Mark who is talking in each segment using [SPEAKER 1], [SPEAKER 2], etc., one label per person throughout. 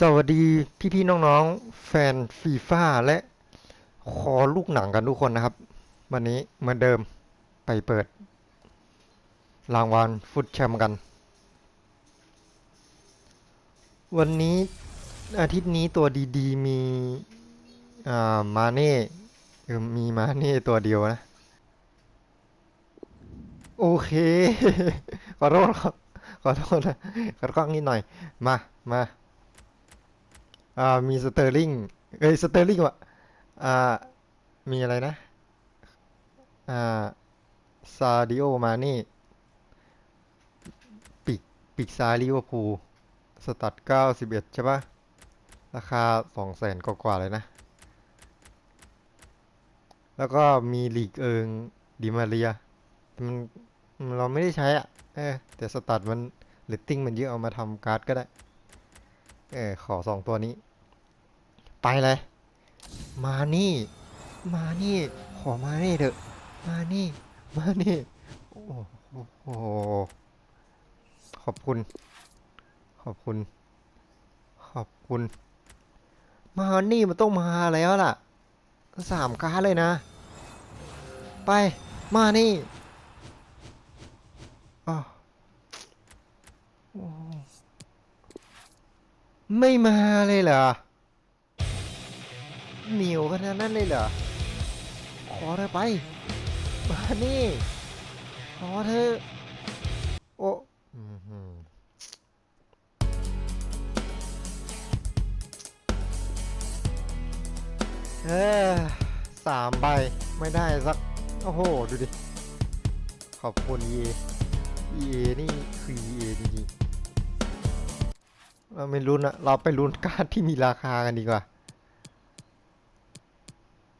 [SPEAKER 1] สวัสดีพี่ ๆ น้องๆ แฟนฟีฟ่าและคอลูกหนังกันทุกคนนะครับ วันนี้เหมือนเดิมไปเปิด รางวัลฟุตแชมป์กัน วันนี้อาทิตย์นี้ตัวดีๆ มีอ่ามาเน่เออมีมาเน่ตัวเดียวนะ โอเค ขอโทษครับ ขอโทษนะขอโทษนิดหน่อย มามา อ่ามีสเตอร์ลิงเอ้ยสเตอร์ลิงวะอ่ามีอะไรนะอ่าซาดิโอมานี่ปีกปีกซ้ายลิเวอร์พูลสตัด91ใช่ปะราคา200,000กว่าๆเลยนะ แล้วก็มีลีกเอิงดิมาเรียมันเราไม่ได้ใช้อะเออแต่สตัดมันเรตติ้งมันเยอะเอามาทำการ์ดก็ได้ เออขอสองตัวนี้ ไปเลย มานี่ มานี่ ขอมานี่เถอะ มานี่ มานี่ โอ้โห ขอบคุณ ขอบคุณ ขอบคุณ มานี่มันต้องมาแล้วล่ะ สามการเลยนะ ไป มานี่อ้าวโอ้ ไม่มาเลยเหรอ เหนียวขนาดนั้นเลยเหรอ ขอเธอไป มานี่ ขอเธอ โอ้เออสามใบ ไม่ได้สัก โอ้โห ดูดิ ขอบคุณ EA EA นี่คือ EA จริงๆ เราไม่ลุ้นอะเราไปลุ้นการดที่มีราคากันดีกว่า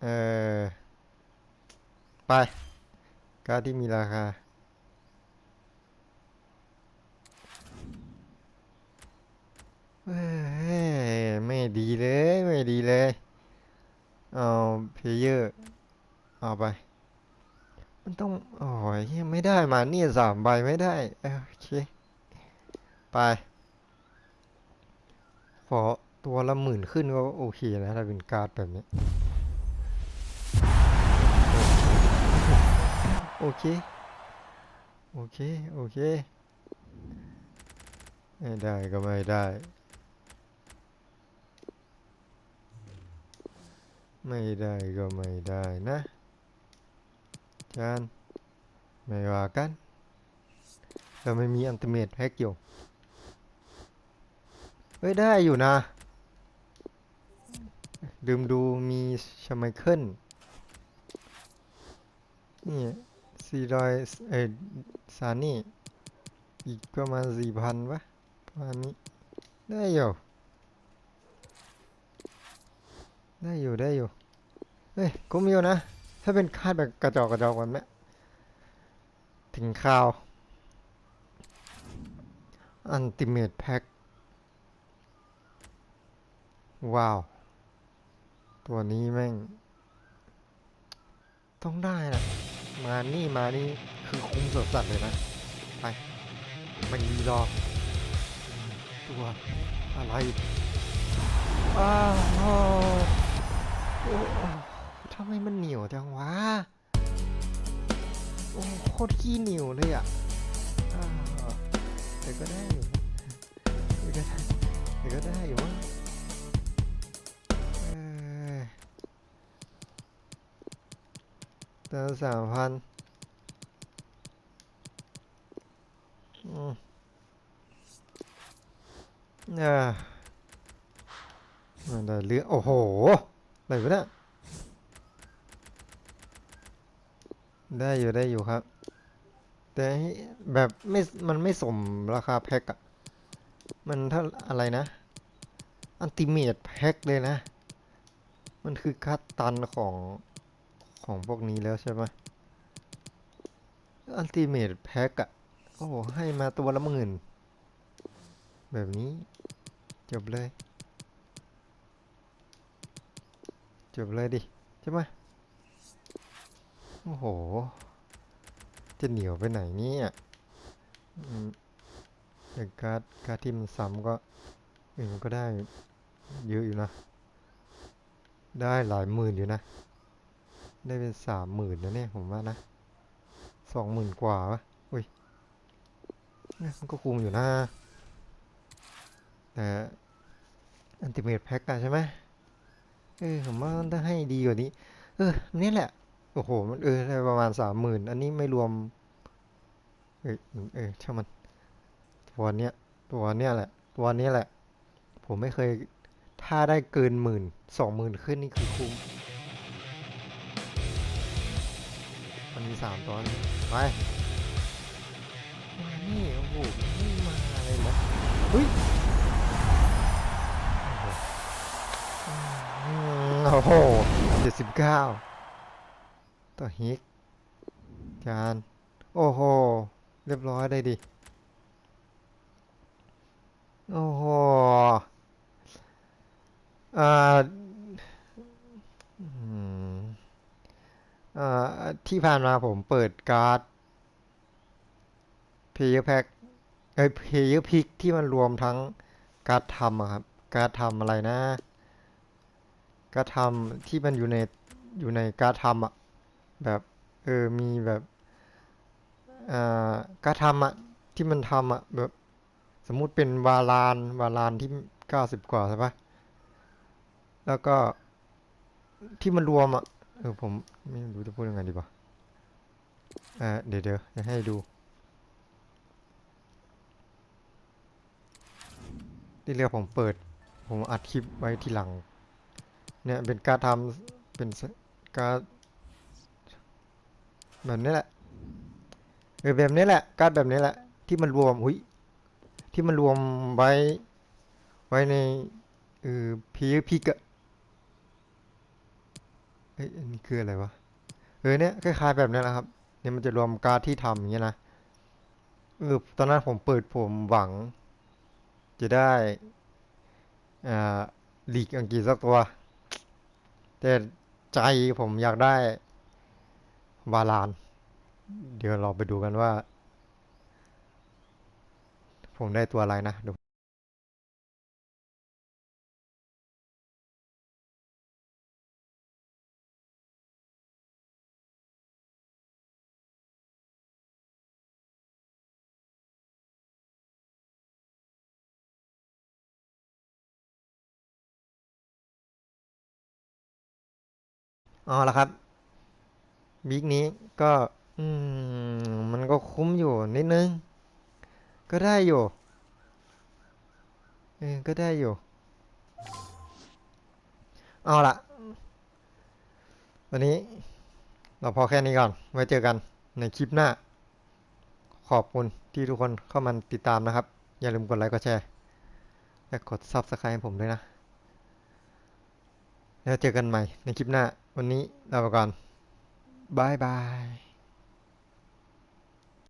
[SPEAKER 1] เออไป การดที่มีราคาเอ้ยไม่ดีเลย ไม่ดีเลย เอาเพลเยอร์เอาไป มันต้องโอ้ยไม่ได้มาเนี่ยสามใบไม่ได้ โอเค ไป ขอตัวละหมื่นขึ้นก็โอเคนะถ้าเป็นการ์ดแบบนี้ โอเค โอเค โอเค ไม่ได้ก็ไม่ได้ ไม่ได้ก็ไม่ได้นะจานไม่ว่ากัน เราไม่มีอันติเมตแพ็กอยู่ ฮ้ย ได้อยู่นะ ลืมดูมีชาไมเคิลนี่สี่ร้อยเอ้ยซานี่ อีกประมาณสี่พันปะประมาณนี้ ได้อยู่ ได้อยู่ได้อยู่ เฮ้ยคุ้มอยู่นะ ถ้าเป็นคาดแบบกระจอกกระจอกแบบนี้ถึงข่าว อันติเมตแพ็ค ว้าว ตัวนี้แม่ง ต้องได้นะมานี่มานี่คือคุ้มสัสๆเลยนะ ไปมันมีรอ ตัวอะไรอ้าวโอ้ทำไมมันเหนียวจังวะ โอ้โคตรขี้เหนียวเลยอะแต่ก็ได้อยู่นะแต่ก็ได้แต่ก็ได้อยู่嘛 ตัวสามพันอืมอ่ามันได้เรือโอ้โหอะไรวะเนี่ยได้อยู่ได้อยู่ครับ แต่แบบไม่มันไม่สมราคาแพ็กอะมันเท่าอะไรนะอันติเมตแพ็กเลยนะ มันคือคัดตันของ ของพวกนี้แล้วใช่ไหมอันติเมตแพ็กอะโอ้โห ให้มาตัวละหมื่น แบบนี้ จบเลย จบเลยดิ ใช่ไหมโอ้โห จะเหนียวไปไหนเนี่ยอืมอย่างการ์ดการ์ดที่มันซ้ำก็ออมันก็ได้เยอะอยู่นะ ได้หลายหมื่นอยู่นะ ได้เป็นสามหมื่นนะเนี่ยผมว่านะสองหมื่นกว่าวะอุ้ยเอ้ยมันก็คุ้มอยู่นะแต่อันติเมทแพ็กอะใช่ไหมเออผมว่ามันต้องให้ดีกว่านี้ เออนี่แหละ โอ้โห มันเออได้ประมาณสามหมื่นอันนี้ไม่รวม เอยเออช่างมันตัวเนี้ยตัวเนี้ยแหละ ตัวเนี้ยแหละ ผมไม่เคย ถ้าได้เกินหมื่นสองหมื่นขึ้นนี่คือคุ้ม มีสามตอนไปมานี่โอ้โหไม่มาเลยนะเฮ้ยโอ้โหเจ็ดสิบเก้าต่อฮิกจานโอ้โห เรียบร้อยได้ดิโอ้โหอ่าอืมอ่า ที่ผ่านมาผมเปิดการ์ด Player Pack เอ้ย Player Pick ที่มันรวมทั้งการ์ดทำครับ การ์ดทำอะไรนะ การ์ดทำที่มันอยู่ในอยู่ในการ์ดทำอะแบบเออมีแบบอ่าการ์ดทำอะที่มันทำอะแบบสมมุติเป็นวาลานวาลานที่เก้าสิบกว่าใช่ปะแล้วก็ที่มันรวมอะ ออผมไม่รู้จะพูดยังไงดีป่ะอ่าเดี๋ยวเดี๋ยวจะให้ดู ที่เรียกผมเปิด ผมอัดคลิปไว้ทีหลัง เนี่ยเป็นการทำเป็นการแบบนี้แหละเออแบบนี้แหละ การแบบนี้แหละ ที่มันรวมหุยที่มันรวมไว้ไว้ในเออพีพิกะ เอ้ยอันนี้คืออะไรวะ เออเนี่ยคล้ายๆแบบนี้แหละครับ เนี่ยมันจะรวมการที่ทำอย่างเงี้ยนะ เออตอนนั้นผมเปิดผมหวัง จะได้อ่าลีกอังกฤษสักตัว แต่ใจผมอยากได้วาลาน เดี๋ยวเราไปดูกันว่า ผมได้ตัวอะไรนะเดี๋ยว เอาละครับบิ๊กนี้ก็ อืม มันก็คุ้มอยู่นิดนึง ก็ได้อยู่เออก็ได้อยู่ เอาละวันนี้ เราพอแค่นี้ก่อน ไว้เจอกันในคลิปหน้า ขอบคุณที่ทุกคนเข้ามาติดตามนะครับ อย่าลืมกดไลค์กดแชร์ และกด Subscribe ให้ผมด้วยนะ แล้วเจอกันใหม่ในคลิปหน้า วันนี้ลาไปก่อนบายบาย